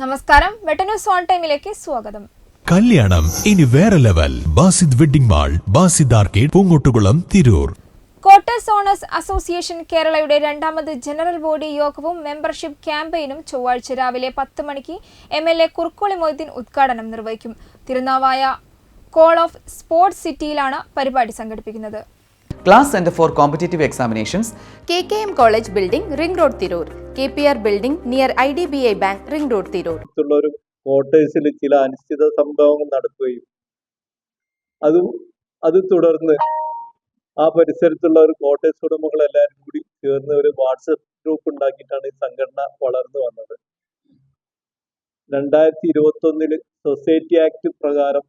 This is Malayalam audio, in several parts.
നമസ്കാരം. വെട്ടന്യൂസ് ഓൺ ടൈമിലേക്ക് സ്വാഗതം. കല്യാണം. ഇനി വേറെ level. Basid wedding mall Basid arcade Poongottukulam Tirur. Quarters owners association കേരളയുടെ രണ്ടാമത് ജനറൽ ബോഡി യോഗവും മെമ്പർഷിപ്പ് ക്യാമ്പയിനും ചൊവ്വാഴ്ച രാവിലെ പത്ത് മണിക്ക് M L A Kurukkoli Moideen ഉദ്ഘാടനം നിർവഹിക്കും. തിരുനാവായ കോൾ ഓഫ് സ്പോർട്സ് സിറ്റിയിലാണ് പരിപാടി സംഘടിപ്പിക്കുന്നത്. Class centre for competitive examinations K K M college building ring road Tirur K P R building near I D B I bank ring road Tirur ഒരു ക്വാർട്ടേഴ്സിൽ ചില അനിശ്ചിത സംഭവങ്ങൾ നടക്കുകയും അതും അത് തുടർന്ന് ആ പരിസരത്തുള്ള ഒരു ക്വാർട്ടേഴ്സ് ഉടമകൾ എല്ലാവരും കൂടി ചേർന്ന് ഒരു വാട്സപ്പ് ഗ്രൂപ്പ് ഉണ്ടാക്കിയിട്ടാണ് ഈ സംഘടന വളർന്നു വന്നത്. രണ്ടായിരത്തി ഇരുപത്തി ഒന്നിൽ സൊസൈറ്റി ആക്ട് പ്രകാരം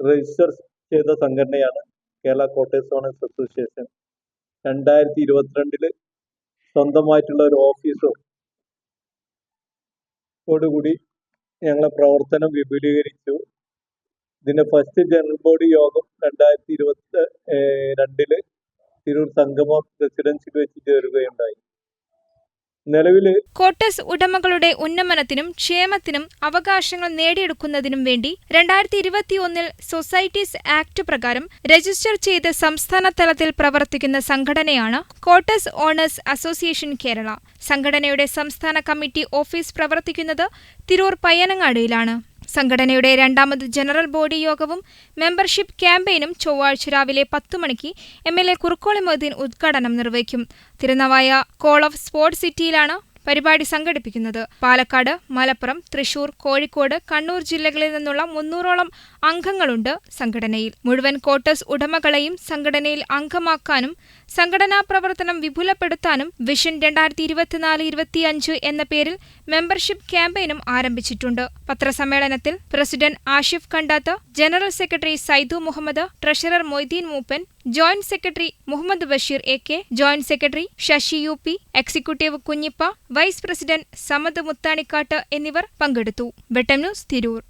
രജിസ്റ്റർ ചെയ്ത സംഘടനയാണ് കേരള കോട്ടേഴ്സ് ഓണേഴ്സ് അസോസിയേഷൻ രണ്ടായിരത്തി ഇരുപത്തിരണ്ടിൽ സ്വന്തമായിട്ടുള്ള ഒരു ഓഫീസും ഓടുകൂടി ഞങ്ങളെ പ്രവർത്തനം വിപുലീകരിച്ചു. ഇതിന്റെ ഫസ്റ്റ് ജനറൽ ബോഡി യോഗം രണ്ടായിരത്തി ഇരുപത്തി രണ്ടിൽ തിരൂർ സംഗമം പ്രസിഡൻസിൽ വെച്ച് ചേരുകയുണ്ടായി. നിലവിൽ കോട്ടസ് ഉടമകളുടെ ഉന്നമനത്തിനും ക്ഷേമത്തിനും അവകാശങ്ങൾ നേടിയെടുക്കുന്നതിനും വേണ്ടി രണ്ടായിരത്തി ഇരുപത്തിയൊന്നിൽ സൊസൈറ്റീസ് ആക്ട് പ്രകാരം രജിസ്റ്റർ ചെയ്ത് സംസ്ഥാന തലത്തിൽ പ്രവർത്തിക്കുന്ന സംഘടനയാണ് കോട്ടസ് ഓണേഴ്സ് അസോസിയേഷൻ കേരള. സംഘടനയുടെ സംസ്ഥാന കമ്മിറ്റി ഓഫീസ് പ്രവർത്തിക്കുന്നത് തിരൂർ പയ്യനങ്ങാടിയിലാണ്. സംഘടനയുടെ രണ്ടാമത് ജനറൽ ബോഡി യോഗവും മെമ്പർഷിപ്പ് ക്യാമ്പയിനും ചൊവ്വാഴ്ച രാവിലെ പത്തു മണിക്ക് M L A Kurukkoli Moideen ഉദ്ഘാടനം നിർവഹിക്കും. തിരുനവായ കോൾ ഓഫ് സ്പോർട്സ് സിറ്റിയിലാണ് പരിപാടി സംഘടിപ്പിക്കുന്നത്. പാലക്കാട് മലപ്പുറം തൃശൂർ കോഴിക്കോട് കണ്ണൂർ ജില്ലകളിൽ നിന്നുള്ള മുന്നൂറോളം അംഗങ്ങളുണ്ട് സംഘടനയിൽ. മുഴുവൻ ക്വാർട്ടേഴ്സ് ഉടമകളെയും സംഘടനയിൽ അംഗമാക്കാനും സംഘടനാ പ്രവർത്തനം വിപുലപ്പെടുത്താനും വിഷൻ രണ്ടായിരത്തി ഇരുപത്തിനാല് ഇരുപത്തിയഞ്ച് എന്ന പേരിൽ മെമ്പർഷിപ്പ് ക്യാമ്പയിനും ആരംഭിച്ചിട്ടുണ്ട്. പത്രസമ്മേളനത്തിൽ president Ashif Kandath general secretary Saidu Muhammad treasurer Moideen Mooppan joint secretary Muhammad Basheer A K joint secretary Sasi U P executive Kunhippa vice president Samad Muthanikkat എന്നിവർ പങ്കെടുത്തു. വെട്ടം ന്യൂസ് തിരൂർ.